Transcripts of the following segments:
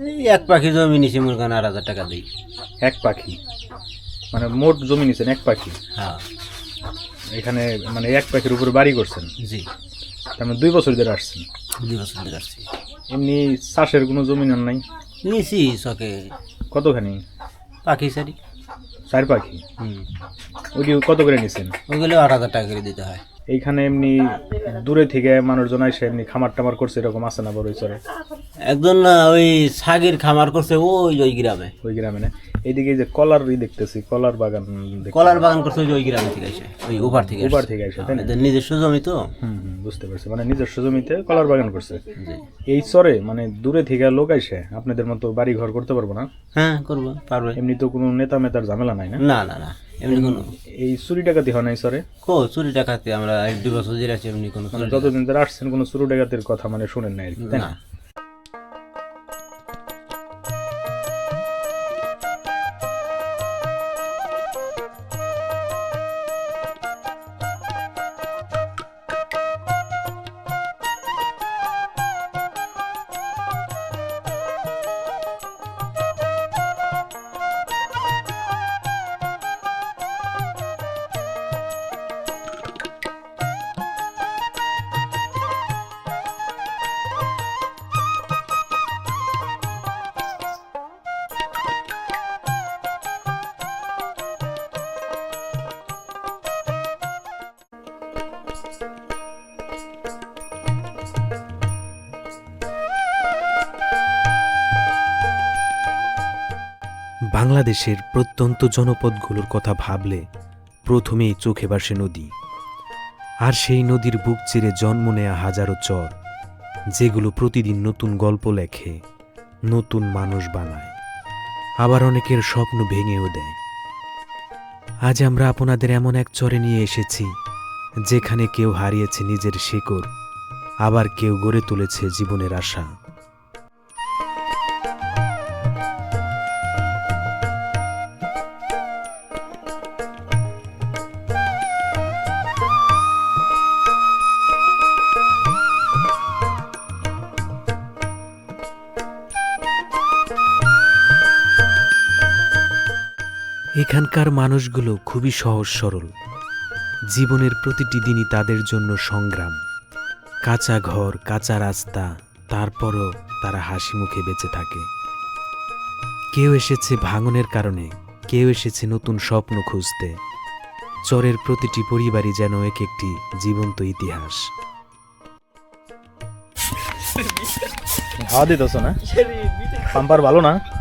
এই এক পাখি জমি নিছি কাছে আট হাজার টাকা দিই। এক পাখি? মানে মোট জমি নিছেন এক পাখি? হ্যাঁ। এখানে মানে এক পাখির উপরে বাড়ি করছেন? জি। তার মানে দুই বছর ধরে আসছেন? দুই বছর ধরে আসছি। এমনি চাষের কোনো জমি নেন নাই? নিছি শখে কতখানি? পাখি সারি চার পাখি? হুম। ওইটি কত করে নিছেন? ওগুলো আট হাজার টাকা করে দিতে হয়। এইখানে এমনি দূরে থেকে মানুষজন আসে এমনি খামার টামার করছে এরকম আছে না বড় চরে? একজন না ওই ছাগির খামার করছে ওই ওই গ্রামে। ওই গ্রামে না? এইদিকে যে কলার ই দেখতেছি কলার বাগান কলার বাগান করছে ওই গ্রামে থেকে আসে ওই ওপার থেকে ওপার থেকে আসে তাই না? নিজস্ব জমি তো। হুম হুম। বুঝতে পারছি। মানে নিজস্ব জমিতে কলার বাগান করছে। এই চরে মানে দূরে থেকে লোক আইসে আপনাদের মতো বাড়ি ঘর করতে পারব না? হ্যাঁ করব পারবে। এমনি তো কোনো নেতা মেতার ঝামেলা নাই না? না না না এমনি কোনো। এই চুরি ডাকাতি হয় নাই সরে কো চুরি ডাকাতি আমরা এক দুই বছর ধরে এমনি কোনো মানে যতদিন ধরে আসছেন কোনো চুরি ডাকাতির কথা মানে শুনেন নাই না। বাংলাদেশের প্রত্যন্ত জনপদগুলোর কথা ভাবলে প্রথমেই চোখে বাসে নদী। আর সেই নদীর বুক চিরে জন্ম নেয়া হাজারো চর, যেগুলো প্রতিদিন নতুন গল্প লেখে, নতুন মানুষ বানায়, আবার অনেকের স্বপ্ন ভেঙেও দেয়। আজ আমরা আপনাদের এমন এক চরে নিয়ে এসেছি, যেখানে কেউ হারিয়েছে নিজের শেকড়, আবার কেউ গড়ে তুলেছে জীবনের আশা। এখানকার মানুষগুলো খুবই সহজ সরল। জীবনের প্রতিটি দিনই তাদের জন্য সংগ্রাম। কাঁচা ঘর, কাঁচা রাস্তা, তারপরও তারা হাসি মুখে বেঁচে থাকে। কেউ এসেছে ভাঙনের কারণে, কেউ এসেছে নতুন স্বপ্ন খুঁজতে। চরের প্রতিটি পরিবারই যেন এক একটি জীবন্ত ইতিহাস। ভালো না?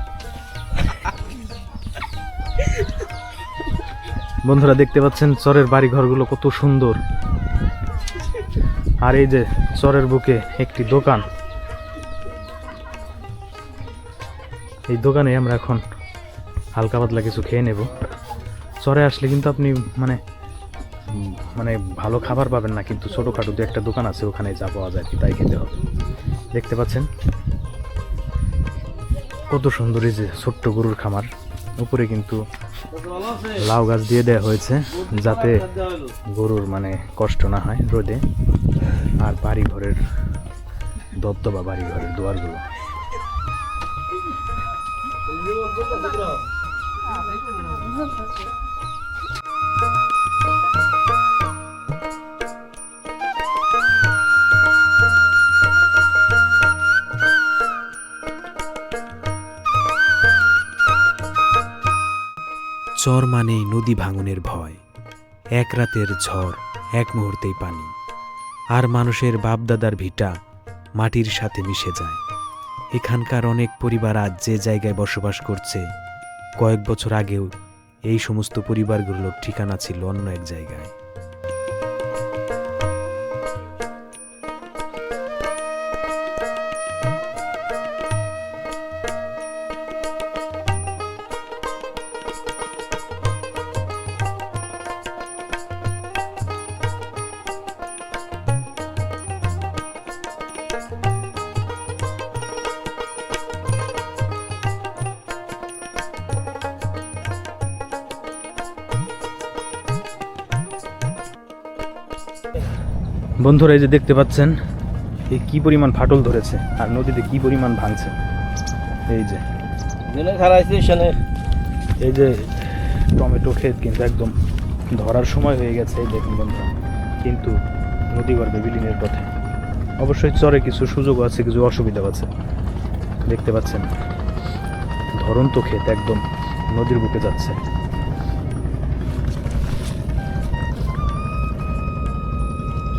বন্ধুরা দেখতে পাচ্ছেন, চরের বাড়ি ঘরগুলো কত সুন্দর। আর এই যে চরের বুকে একটি দোকান। এই দোকানে আমরা এখন হালকা পাতলা কিছু খেয়ে নেব। চরে আসলে কিন্তু আপনি মানে মানে ভালো খাবার পাবেন না, কিন্তু ছোটোখাটো দু একটা দোকান আছে, ওখানে যা পাওয়া যায় তাই খেতে হবে। দেখতে পাচ্ছেন? কত সুন্দর এই যে ছোট্ট গরুর খামার। উপরে কিন্তু লাউ গাছ দিয়ে দেওয়া হয়েছে যাতে গরুর মানে কষ্ট না হয় রোদে আর বাড়ি ঘরের দত্ত বা বাড়ি ঘরের দুয়ারগুলো। চর মানে নদী ভাঙনের ভয়। এক রাতের ঝড়, এক মুহূর্তেই পানি। আর মানুষের বাপদাদার ভিটা মাটির সাথে মিশে যায়। এখানকার অনেক পরিবার আজ যে জায়গায় বসবাস করছে, কয়েক বছর আগেও এই সমস্ত পরিবারগুলোর ঠিকানা ছিল অন্য এক জায়গায়। বন্ধুরা, এই যে দেখতে পাচ্ছেন এই কি পরিমাণ ফাটল ধরেছে আর নদীতে কি পরিমাণ ভাঙছে। এই যে এই যে টমেটো ক্ষেত কিন্তু একদম ধরার সময় হয়ে গেছে, এই দেখুন বন্ধুরা। কিন্তু নদী গর্ভে বিলীনের পথে। অবশ্যই চরে কিছু সুযোগ আছে, কিছু অসুবিধা আছে। দেখতে পাচ্ছেন, ধরন্ত ক্ষেত একদম নদীর বুকে যাচ্ছে।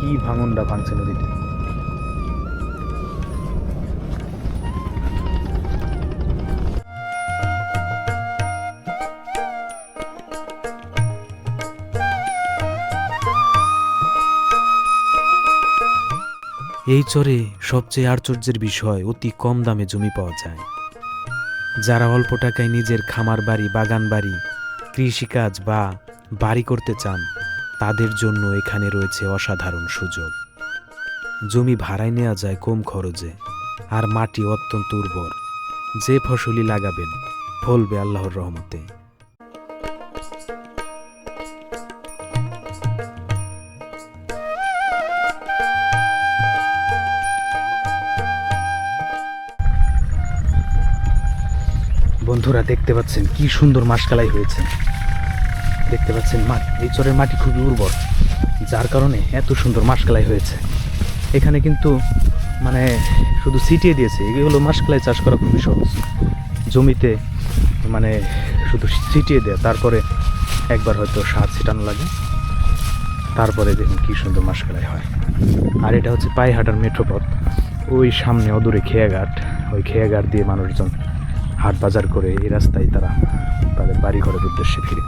কি ভাঙনটা ভাঙছে নদীতে? এই চরে সবচেয়ে আশ্চর্যের বিষয়, অতি কম দামে জমি পাওয়া যায়। যারা অল্প টাকায় নিজের খামার বাড়ি, বাগান বাড়ি, কৃষিকাজ বা বাড়ি করতে চান তাদের জন্য এখানে রয়েছে অসাধারণ সুযোগ। জমি ভাড়ায় নেওয়া যায় কম খরচে, আর মাটি অত্যন্ত উর্বর। যে ফসলই লাগাবেন, ফলবে আল্লাহর রহমতে। বন্ধুরা, দেখতে পাচ্ছেন কি সুন্দর মাসকালাই হয়েছে। দেখতে পাচ্ছেন মাটি এই চরের মাটি খুবই উর্বর, যার কারণে এত সুন্দর মাসকালাই হয়েছে। এখানে কিন্তু মানে শুধু ছিটিয়ে দিয়েছে। এগুলো মাসকালাই চাষ করা খুবই সহজ। জমিতে মানে শুধু ছিটিয়ে দেয়। তারপরে একবার হয়তো সার ছিটানো লাগে। তারপরে দেখুন কি সুন্দর মাসকালাই হয়। আর এটা হচ্ছে পায়েহাটার মেঠোপথ। ওই সামনে অদূরে খেয়াঘাট। ওই খেয়াঘাট দিয়ে মানুষজন হাট বাজার করে এই রাস্তায় তারা তাদের বাড়ি ঘরের উদ্দেশ্যে ফিরে।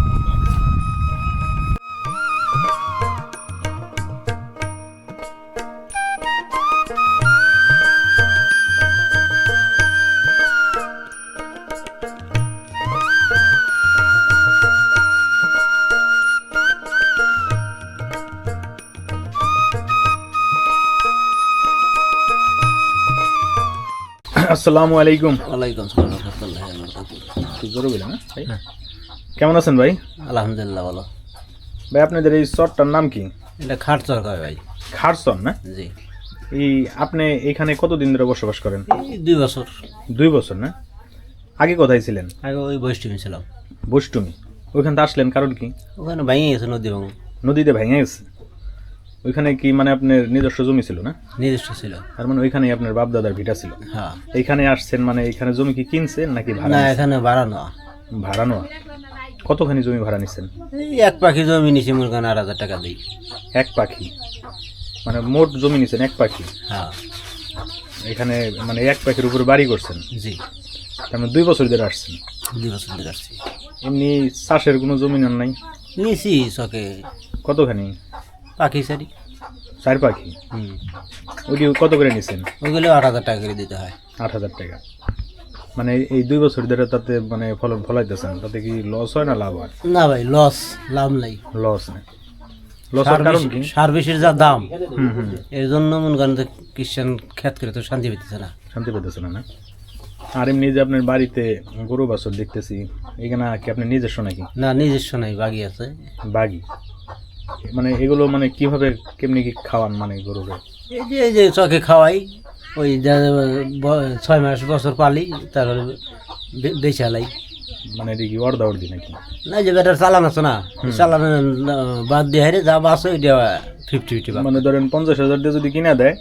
আসসালামু আলাইকুম। ওয়ালাইকুম সালাম রহমতুল্লাহ বরকাতুহু। ঠিক করে বললেন হ্যাঁ কেমন আছেন ভাই? আলহামদুলিল্লাহ বলো ভাই আপনাদের এই চরটার নাম কি? এটা খাট চরকার ভাই। খারসন না? জি। এই আপনি এখানে কতদিন ধরে বসবাস করেন? এই দুই বছর। দুই বছর না? আগে কোথায় ছিলেন? আগে ওই বৈষ্ণবী ছিলাম। বৈষ্টমী ওইখান থেকে আসলেন কারণ কি? ওখানে ভেঙে গেছে নদী ভাঙন নদীতে ভেঙে গেছে? ওইখানে কি মানে আপনার নিজস্ব জমি ছিল না? নিজস্ব ছিল। তার মানে ওইখানেই আপনার বাপ দাদার ভিটা ছিল? হ্যাঁ। এইখানে আসছেন মানে এখানে জমি কি কিনছেন নাকি ভাড়া না? এখানে বাড়ানো ভাড়া নেওয়া? কতখানি জমি ভাড়া নিচ্ছেন এই এক পাখি জমি নিছি মনে করেন আট হাজার টাকা দিই। এক পাখি? মানে মোট জমি নিছেন এক পাখি? হ্যাঁ। এখানে মানে এক পাখির উপরে বাড়ি করছেন? জি। তার মানে দুই বছর ধরে আসছেন? দুই বছর ধরে আসছি। এমনি চাষের কোনো জমি নেন নাই? নিছি চকে। কতখানি? পাখি সারি। চার পাখি? হুম। ওইটি কত করে নিছেন? ওইগুলো আট হাজার টাকা করে দিতে হয়। আট হাজার টাকা। মানে এই দুই বছর ধরে তাতে মানে ফলন ফলাইতেছেন তাতে কি লস হয় না লাভ হয়? না ভাই লস লাভ নাই। লস না লসের কারণ কি? সার্ভিসের যা দাম এর জন্য মনে করেন যে খ্রিস্টান খ্যাত করে তো শান্তি পেতেছে না। শান্তি পেতেছে না না? আর এমনি যে আপনার বাড়িতে গরু বাছর দেখতেছি এখানে কি আপনি নিজস্ব নাকি? না নিজস্ব নাই বাগি আছে। বাগি? মানে এগুলো মানে কীভাবে কেমনি কি খাওয়ান মানে গরুকে? এই যে এই যে চকে খাওয়াই ওই যা ছয় মাস বছর পালি তারপরে বে- বেচে আলাই মানে এটা কি অর্ধা অর্ধি নাকি? না যে বেটার চালান আছে না চালান বাদ দিয়ে হারে যা বাস ওইটা ফিফটি ফিফটি মানে ধরেন পঞ্চাশ হাজার দিয়ে যদি কিনা দেয়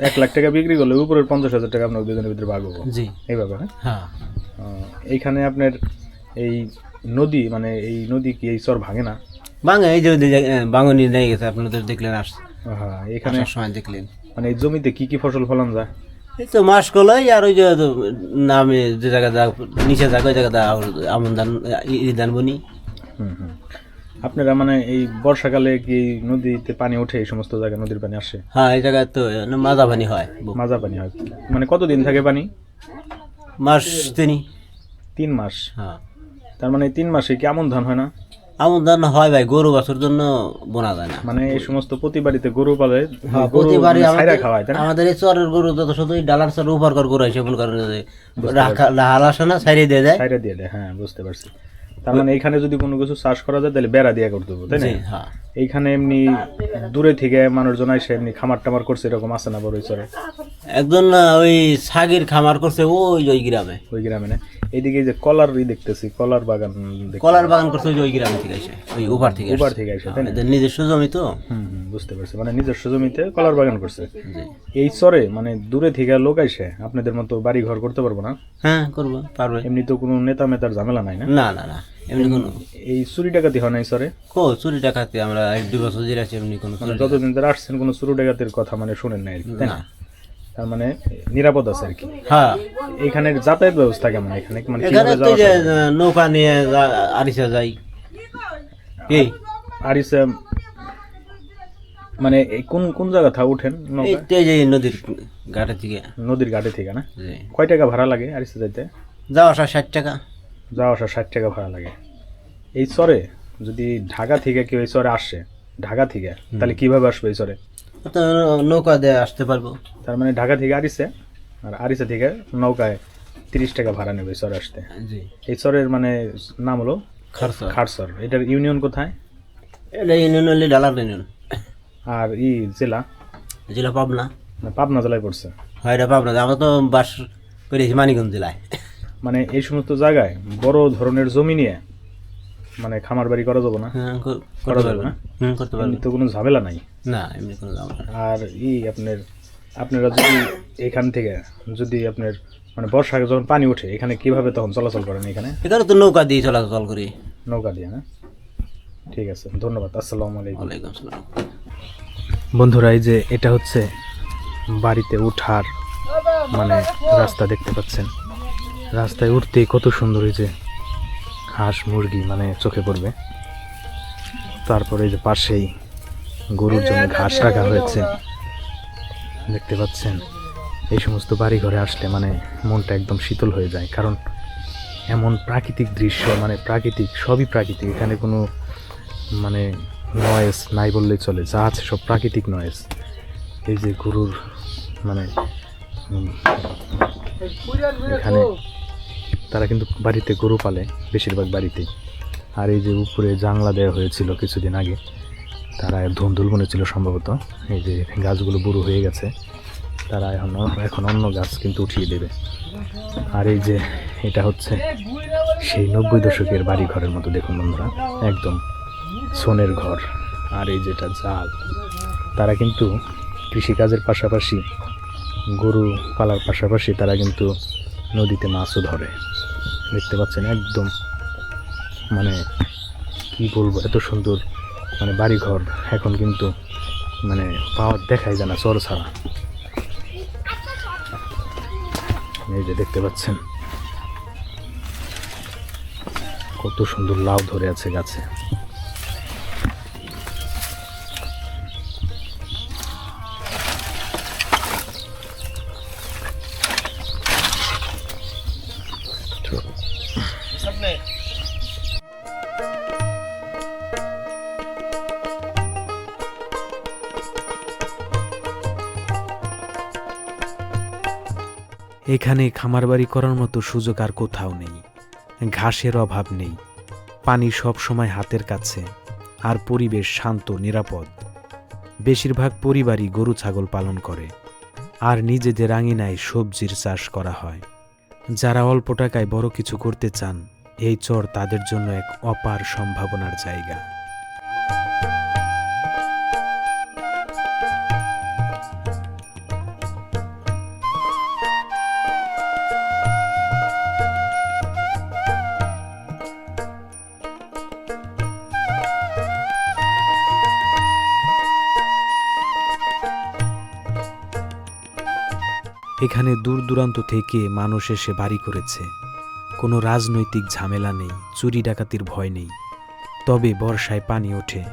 এক লাখ টাকা বিক্রি করলে উপরের পঞ্চাশ হাজার টাকা আপনার দুজনের ভিতরে ভাগ হব। জি। এইভাবে না হ্যাঁ? এইখানে আপনার এই নদী মানে এই নদী কি এই চর ভাঙে না? বাঙা এই যে বাঙনি নিয়ে গেছে আপনাদের দেখলেন আস হ্যাঁ এখানে সময় দেখলেন। মানে এই জমিতে কি কি ফসল ফলান যায়? এই তো মাস কলাই আর ওই যে নামে যে জায়গা নিচে জায়গা ওই জায়গা দা আমন ধান ই- ধান বনি। হুম হুম। আপনারা মানে এই বর্ষাকালে কি নদীতে পানি ওঠে এই সমস্ত জায়গায় নদীর পানি আসে? হ্যাঁ এই জায়গায় তো মাজা পানি হয় মাজা পানি হয়। মানে কতদিন থাকে পানি? মাস তিনি। তিন মাস। হ্যাঁ। তার মানে তিন মাসে কি আমন ধান হয় না? আমন ধান হয় ভাই গরু বাছুর জন্য বোনা যায় না। মানে এই সমস্ত প্রতি বাড়িতে গরু পালে হ্যাঁ, গরু মানে আমাদের এই চরের গরু যত শুধু ডালার চর উপর কর গরু আছে মূল কারণে আসে না সাইডে দিয়ে দেয়। সাইডে দিয়ে দেয় হ্যাঁ বুঝতে পারছি। তার মানে এখানে যদি কোনো কিছু চাষ করা যায় তাহলে বেড়া দিয়ে করতে হবে তাই না? হ্যাঁ। এইখানে এমনি দূরে থেকে মানুষজন এসে এমনি খামার টামার করছে এরকম আছে না বড় চরে? একজন ওই সাগির খামার করছে ওই ওই গ্রামে। ওই গ্রামে না? এইদিকে যে কলার দেখতেছি কলার বাগান কলার বাগান করছে ওই গ্রামে থেকে এসে ওই উপার থেকে উপার থেকে এসে হ্যাঁ, তাই না? এদের নিজস্ব জমি তো। হুম বুঝতে পারছি। মানে নিজস্ব জমিতে কলার বাগান করছে। এই চরে মানে দূরে থেকে লোক আইসে আপনাদের মতো বাড়ি ঘর করতে পারব না? হ্যাঁ করব পারবে। এমনি তো কোনো নেতা মেতার ঝামেলা নাই না? না না না। এমনি কোনো? এই চুরি ডাকাতি হয় না এই চরে কো চুরি ডাকাতি আমরা এক দুই বছর জেলে আছি এমনি কোনো মানে যতদিন ধরে আসছেন কোনো চুরি ডাকাতির কথা মানে শুনেন না আর কি তাই না? তার মানে নিরাপদ আছে আর কি। হ্যাঁ। এখানে যাতায়াত ব্যবস্থা কেমন? এখানে মানে এখানে তো যে নৌকা নিয়ে আরিসা যাই। কি? আর ইসে মানে এই কোন কোন জায়গা থা উঠেন এই এই যে নদীর ঘাটে থেকে নদীর ঘাটে থেকে না? কয় টাকা ভাড়া লাগে আরিসা যাইতে? যাওয়া আসা ষাট টাকা। যাওয়া আসা ষাট টাকা ভাড়া লাগে। এই চরে যদি ঢাকা থেকে কেউ এই চরে আসে ঢাকা থেকে তাহলে কীভাবে আসবে এই চরে? নৌকা দিয়ে আসতে পারব। তার মানে ঢাকা থেকে আরিসে আর আরিসে থেকে নৌকায় তিরিশ টাকা ভাড়া নেবে এই চরে আসতে। জি। এই চরের মানে নাম হলো খরচ খাটসর এটার ইউনিয়ন কোথায়? এটা ইউনিয়ন হলে ডালার ইউনিয়ন। আর ই জেলা? জেলা পাবনা। পাবনা জেলায় পড়ছে। হয় এটা পাবনা আমরা তো বাস করেছি মানিকগঞ্জ জেলায়। মানে এই সমস্ত জায়গায় বড় ধরনের জমি নিয়ে মানে খামার বাড়ি করা যাব না? হ্যাঁ করা যাবে না? করতে তো কোনো ঝামেলা নাই? না এমনি কোনো ঝামেলা আর ই আপনার আপনারা যদি এখান থেকে যদি আপনার মানে বর্ষাকে যখন পানি ওঠে এখানে কীভাবে তখন চলাচল করেন এখানে? এখানে তো নৌকা দিয়ে চলাচল করি। নৌকা দিয়ে না? ঠিক আছে ধন্যবাদ আসসালামু আলাইকুম। ওয়ালাইকুম আসসালাম। বন্ধুরা এই যে এটা হচ্ছে বাড়িতে ওঠার মানে রাস্তা দেখতে পাচ্ছেন। রাস্তায় উঠতে কত সুন্দর যে হাঁস, মুরগি মানে চোখে পড়বে। তারপরে যে পাশেই গরুর জন্য ঘাস রাখা হয়েছে। দেখতে পাচ্ছেন, এই সমস্ত বাড়ি ঘরে আসলে মানে মনটা একদম শীতল হয়ে যায়। কারণ এমন প্রাকৃতিক দৃশ্য মানে প্রাকৃতিক, সবই প্রাকৃতিক। এখানে কোনো মানে নয়েস নাই বললেই চলে। যা আছে সব প্রাকৃতিক নয়েস এই যে গরুর মানে এখানে তারা কিন্তু বাড়িতে গরু পালে, বেশিরভাগ বাড়িতেই আর এই যে উপরে জাংলা দেওয়া হয়েছিল কিছুদিন আগে, তারা ধুন্দুল বনেছিল সম্ভবত। এই যে গাছগুলো বুড়ো হয়ে গেছে, তারা এখন এখন অন্য গাছ কিন্তু উঠিয়ে দেবে। আর এই যে এটা হচ্ছে সেই নব্বই দশকের বাড়ি ঘরের মতো, দেখুন বন্ধুরা, একদম সোনের ঘর। আর এই যেটা জাল, তারা কিন্তু কৃষিকাজের পাশাপাশি, গরু পালার পাশাপাশি তারা কিন্তু নদীতে মাছও ধরে। দেখতে পাচ্ছেন একদম মানে কি বলব, এত সুন্দর মানে বাড়িঘর এখন কিন্তু মানে পাওয়ার দেখাই যায় না চর ছাড়া। এই যে দেখতে পাচ্ছেন, কত সুন্দর লাউ ধরে আছে গাছে। এখানে খামারবাড়ি করার মতো সুযোগ আর কোথাও নেই। ঘাসের অভাব নেই। পানি সব সময় হাতের কাছে। আর পরিবেশ শান্ত, নিরাপদ। বেশিরভাগ পরিবারই গরু ছাগল পালন করে। আর নিজেদের আঙিনায় সবজির চাষ করা হয়। যারা অল্প টাকায় বড় কিছু করতে চান, এই চর তাদের জন্য এক অপার সম্ভাবনার জায়গা। এখানে দূর দূরান্ত থেকে মানুষ এসে বাড়ি করেছে। কোনো রাজনৈতিক ঝামেলা নেই, চুরি ডাকাতির ভয় নেই। তবে বর্ষায় পানি ওঠে।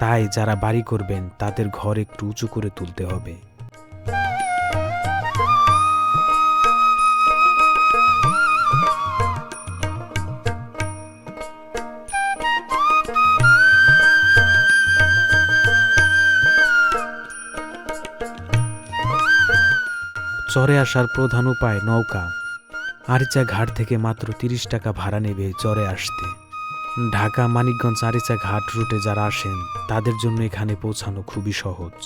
তাই যারা বাড়ি করবেন, তাদের ঘর একটু উঁচু করে তুলতে হবে। চরে আসার প্রধান উপায় নৌকা। আরিচা ঘাট থেকে মাত্র তিরিশ টাকা ভাড়া নেবে চরে আসতে। ঢাকা মানিকগঞ্জ আরিচা ঘাট রুটে যারা আসেন, তাদের জন্য এখানে পৌঁছানো খুবই সহজ।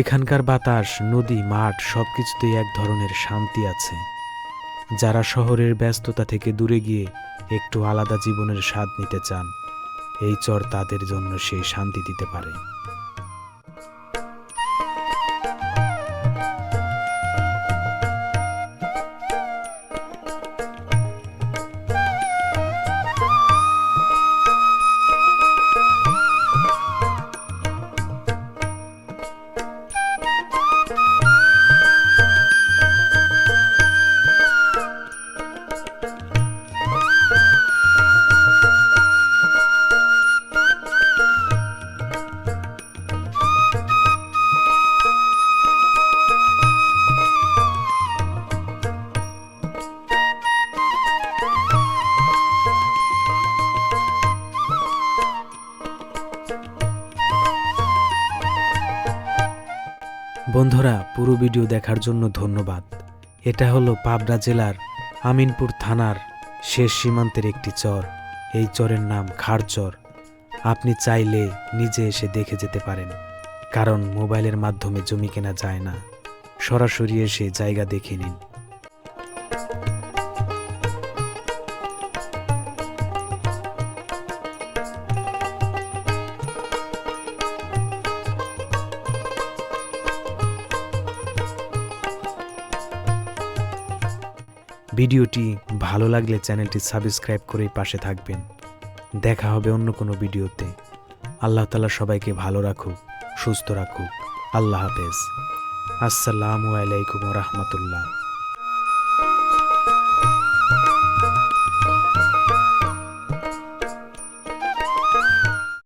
এখানকার বাতাস, নদী, মাঠ সব কিছুতেই এক ধরনের শান্তি আছে। যারা শহরের ব্যস্ততা থেকে দূরে গিয়ে একটু আলাদা জীবনের স্বাদ নিতে চান, এই চর তাদের জন্য সেই শান্তি দিতে পারে। বন্ধুরা, পুরো ভিডিও দেখার জন্য ধন্যবাদ। এটা হলো পাবনা জেলার আমিনপুর থানার শেষ সীমান্তের একটি চর। এই চরের নাম খাড়চর আপনি চাইলে নিজে এসে দেখে যেতে পারেন, কারণ মোবাইলের মাধ্যমে জমি কেনা যায় না। সরাসরি এসে জায়গা দেখে নিন। ভিডিওটি ভালো লাগলে চ্যানেলটি সাবস্ক্রাইব করে পাশে থাকবেন। দেখা হবে অন্য কোনো ভিডিওতে। আল্লাহ তালা সবাইকে ভালো রাখুক, সুস্থ রাখুক। আল্লাহ হাফেজ। আসসালামু আলাইকুম রহমতুল্লাহ।